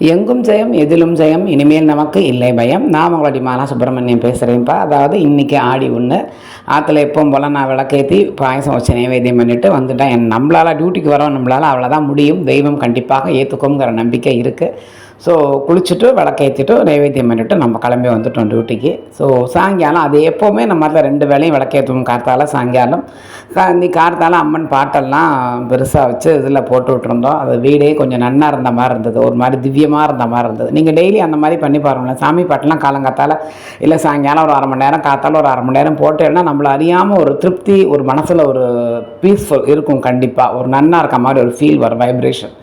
எங்கும் ஜெயம் எதிலும் ஜெயம் இனிமேல் நமக்கு இல்லை பயம். நான் உங்களுடைய மாலா சுப்பிரமணியம் பேசுகிறேன்ப்பா அதாவது இன்றைக்கி ஆடி ஒன்று ஆற்றுல எப்பவும் போல் நான் விளக்கேற்றி பாயசம் வச்சு நைவேத்தியம் பண்ணிவிட்டு வந்துட்டேன். என் நம்மளால் டியூட்டிக்கு வரோம் நம்மளால் அவ்வளோதான் முடியும். தெய்வம் கண்டிப்பாக ஏற்றுக்குங்கிற நம்பிக்கை இருக்குது ஸோ குளிச்சுட்டு விளக்கேற்றிட்டு நைவேத்தியம் பண்ணிவிட்டு நம்ம கிளம்பி வந்துட்டோம் டியூட்டிக்கு ஸோ சாயங்காலம் அது எப்போவுமே நம்ம அதில் ரெண்டு வேலையும் விளக்கேற்றுவோம் கார்த்தால சாயங்காலம். கா- கார்த்தால அம்மன் பாட்டெல்லாம் பெருசாக வச்சு இதில் போட்டு விட்டுருந்தோம். அது வீடே கொஞ்சம் நன்னாக இருந்த மாதிரி இருந்தது. ஒரு மாதிரி திவ்யமாக இருந்த மாதிரி இருந்தது. நீங்கள் டெய்லி அந்த மாதிரி பண்ணி பாருங்களேன். சாமி பாட்டெல்லாம் காலங்காத்தால இல்லை சாயங்காலம் ஒரு அரை மணி நேரம் காத்தால ஒரு அரை மணி நேரம் போட்டேன்னா நம்மளை அறியாமல் ஒரு திருப்தி ஒரு மனசில் ஒரு பீஸ்ஃபுல் இருக்கும் கண்டிப்பாக ஒரு நன்னாக இருக்க மாதிரி ஒரு ஃபீல் வரும் வைப்ரேஷன்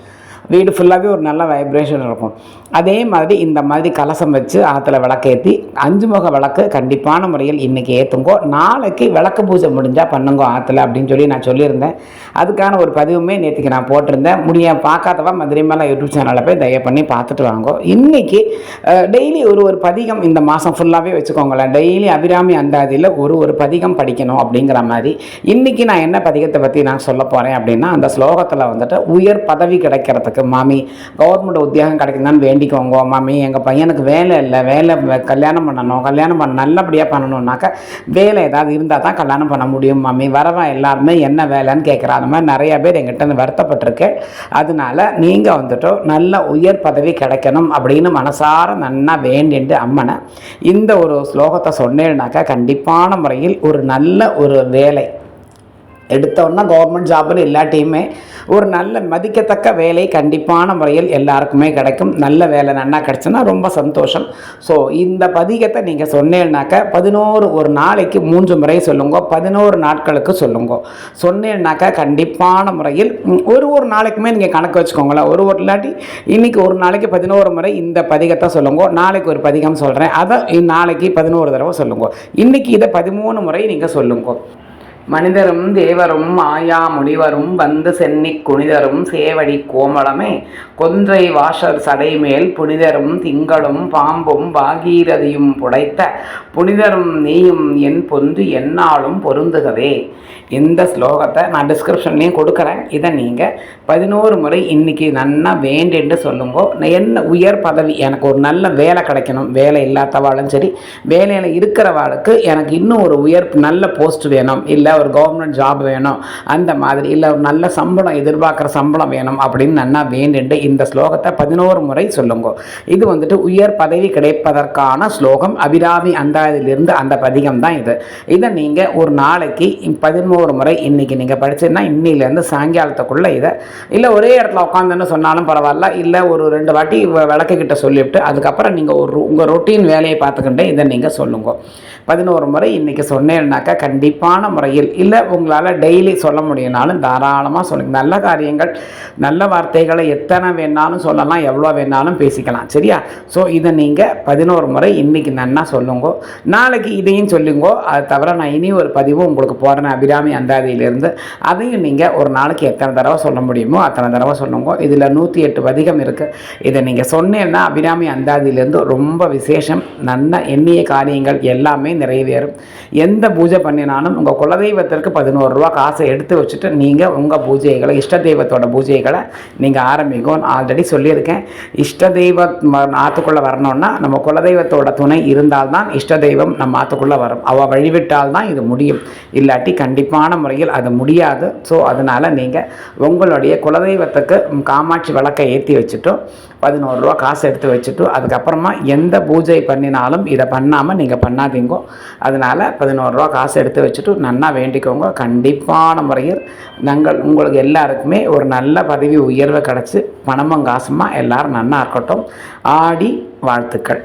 வீடு ஃபுல்லாகவே ஒரு நல்ல வைப்ரேஷன் இருக்கும். அதே மாதிரி இந்த மாதிரி கலசம் வச்சு ஆற்றுல விளக்கேற்றி அஞ்சு முக விளக்கு கண்டிப்பான முறையில் இன்றைக்கி ஏற்றுங்கோ நாளைக்கு விளக்கு பூஜை முடிஞ்சால் பண்ணுங்கோ ஆற்றுல அப்படின்னு சொல்லி நான் சொல்லியிருந்தேன். அதுக்கான ஒரு பதிவுமே நேற்றுக்கு நான் போட்டிருந்தேன். முடிய பார்க்காதவா மதுரை மேலே யூடியூப் சேனலில் போய் தயவு பண்ணி பார்த்துட்டு வாங்கோ. இன்றைக்கி டெய்லி ஒரு ஒரு பதிகம் இந்த மாதம் ஃபுல்லாகவே வச்சுக்கோங்களேன். டெய்லி அபிராமி அந்தாதியில் ஒரு ஒரு பதிகம் படிக்கணும் அப்படிங்கிற மாதிரி. இன்றைக்கி நான் என்ன பதிகத்தை பற்றி நான் சொல்ல போகிறேன் அப்படின்னா அந்த ஸ்லோகத்தில் வந்துட்டு உயர் பதவி கிடைக்கிறதுக்கு மாமி கவர்மெண்ட் உத்தியோகம் கிடைக்குதான்னு வேண்டிக்கோங்க மாமி எங்கள் பையனுக்கு வேலை இல்லை. வேலை கல்யாணம் பண்ணணும். கல்யாணம் பண்ண நல்லபடியாக பண்ணணுன்னாக்கா வேலை ஏதாவது இருந்தால் தான் கல்யாணம் பண்ண முடியும் மாமி. வரவன் எல்லாருமே என்ன வேலைன்னு கேட்குறா. அந்த மாதிரி நிறையா பேர் எங்கிட்ட இருந்து வருத்தப்பட்டிருக்கேன் அதனால நீங்கள் வந்துட்டு நல்ல உயர் பதவி கிடைக்கணும் அப்படின்னு மனசார நன்னா வேண்டிட்டு அம்மனை இந்த ஒரு ஸ்லோகத்தை சொன்னேன்னாக்கா கண்டிப்பான முறையில் ஒரு நல்ல ஒரு வேலை எடுத்தோன்னா கவர்மெண்ட் ஜாப்பில் எல்லாட்டையுமே ஒரு நல்ல மதிக்கத்தக்க வேலை கண்டிப்பான முறையில் எல்லாருக்குமே கிடைக்கும். நல்ல வேலை நன்னா கிடச்சுன்னா ரொம்ப சந்தோஷம். ஸோ இந்த பதிகத்தை நீங்கள் சொன்னேன்னாக்க பதினோரு ஒரு நாளைக்கு மூன்று முறை சொல்லுங்க பதினோரு நாட்களுக்கு சொல்லுங்க. சொன்னேன்னாக்கா கண்டிப்பான முறையில் ஒரு ஒரு நாளைக்குமே நீங்கள் கணக்கு வச்சுக்கோங்களேன். ஒரு ஒரு இல்லாட்டி இன்றைக்கி ஒரு நாளைக்கு பதினோரு முறை இந்த பதிகத்தை சொல்லுங்க நாளைக்கு ஒரு பதிகம் சொல்கிறேன் அதை நாளைக்கு பதினோரு தடவை சொல்லுங்க. இன்றைக்கி இதை பதிமூணு முறை நீங்கள் சொல்லுங்க. மனிதரும் தேவரும் மாயா முனிவரும் வந்து சென்னிக் குனிதரும் சேவடி கோமளமே. கொன்றை வாஷர் சடைமேல் புனிதரும் திங்களும் பாம்பும் பாகீரதியும் புடைத்த புனிதரும் நீயும் என் பொந்து என்னாலும் பொருந்துகவே. இந்த ஸ்லோகத்தை நான் டிஸ்கிரிப்ஷன்லேயும் கொடுக்குறேன். இதை நீங்கள் பதினோரு முறை இன்னைக்கு நன்னா வேண்டுன்னு சொல்லுங்கோ. என்ன உயர் பதவி எனக்கு ஒரு நல்ல வேலை கிடைக்கணும். வேலை இல்லாதவாளும் சரி வேலையில் இருக்கிறவாளுக்கு எனக்கு இன்னும் ஒரு உயர் நல்ல போஸ்ட் வேணும். இல்லை ஒரு கவர்மெண்ட் ஜாப் வேணும் அந்த மாதிரி இல்லை ஒரு நல்ல சம்பளம் எதிர்பார்க்குற சம்பளம் வேணும் அப்படின்னு நன்னா வேண்டிட்டு இந்த ஸ்லோகத்தை பதினோரு முறை சொல்லுங்க. இது வந்துட்டு உயர் பதவி கிடைப்பதற்கான ஸ்லோகம். அபிராமி அந்தாதிலிருந்து அந்த பதிகம் தான் இது. இதை நீங்கள் ஒரு நாளைக்கு பதினோரு முறை இன்னைக்கு நீங்கள் படிச்சீங்கன்னா இன்னிலேருந்து சாயங்காலத்துக்குள்ளே இதை இல்லை ஒரே இடத்துல உட்காந்துன்னு சொன்னாலும் பரவாயில்ல இல்லை ஒரு ரெண்டு வாட்டி விளக்கு விளக்குக்கிட்ட சொல்லிவிட்டு அதுக்கப்புறம் நீங்கள் ஒரு உங்கள் ரொட்டீன் வேலையை பார்த்துக்கிட்டே இதை நீங்கள் சொல்லுங்க. பதினோரு முறை இன்றைக்கி சொன்னேன்னாக்கா கண்டிப்பான முறையில் இல்லை உங்களால் டெய்லி சொல்ல முடியும்னாலும் தாராளமாக சொல்லுங்க. நல்ல காரியங்கள் நல்ல வார்த்தைகளை எத்தனை வேணாலும் சொல்லலாம் எவ்வளோ வேணாலும் பேசிக்கலாம் சரியா? ஸோ இதை நீங்கள் பதினோரு முறை இன்றைக்கி நன்னா சொல்லுங்க. நாளைக்கு இதையும் சொல்லுங்க. அது தவிர நான் இனி ஒரு பதிவும் உங்களுக்கு போகிறேன் அபிராமி அந்தாதியிலேருந்து. அதையும் நீங்கள் ஒரு நாளைக்கு எத்தனை தடவை சொல்ல முடியுமோ அத்தனை தடவை சொல்லுங்க. இதில் நூற்றி எட்டு பதிகம் இருக்குது இதை நீங்கள் சொன்னேன்னா அபிராமி அந்தாதியிலேருந்து ரொம்ப விசேஷம் நல்ல எண்ணிய காரியங்கள் எல்லாமே நிறைவேறும். எந்த பூஜை பண்ணினாலும் உங்கள் குலதெய்வத்திற்கு பதினோரு ரூபா காசை எடுத்து வச்சுட்டு நீங்கள் உங்கள் பூஜைகளை இஷ்ட தெய்வத்தோட பூஜைகளை நீங்கள் ஆரம்பிக்கும் ஆல்ரெடி சொல்லியிருக்கேன். இஷ்ட தெய்வ ஆற்றுக்குள்ளே வரணும்னா நம்ம குலதெய்வத்தோட துணை இருந்தால்தான் இஷ்ட தெய்வம் நம்ம ஆற்றுக்குள்ளே வரும். அவள் வழிவிட்டால் தான் இது முடியும். இல்லாட்டி கண்டிப்பான முறையில் அது முடியாது. ஸோ அதனால் நீங்கள் உங்களுடைய குலதெய்வத்துக்கு காமாட்சி விளக்கை ஏற்றி வச்சுட்டோ பதினோரு ரூபா காசு எடுத்து வச்சுட்டு அதுக்கப்புறமா எந்த பூஜை பண்ணினாலும் இதை பண்ணாமல் நீங்கள் பண்ணாதீங்கோ. அதனால் பதினோரு ரூபா காசு எடுத்து வச்சுட்டு நன்னா வேண்டிக்கோங்க. கண்டிப்பான முறையில் நாங்கள் உங்களுக்கு எல்லாருக்குமே ஒரு நல்ல பதவி உயர்வு கிடச்சி பணமும் காசுமா எல்லாரும் நன்னா இருக்கட்டும். ஆடி வாழ்த்துக்கள்.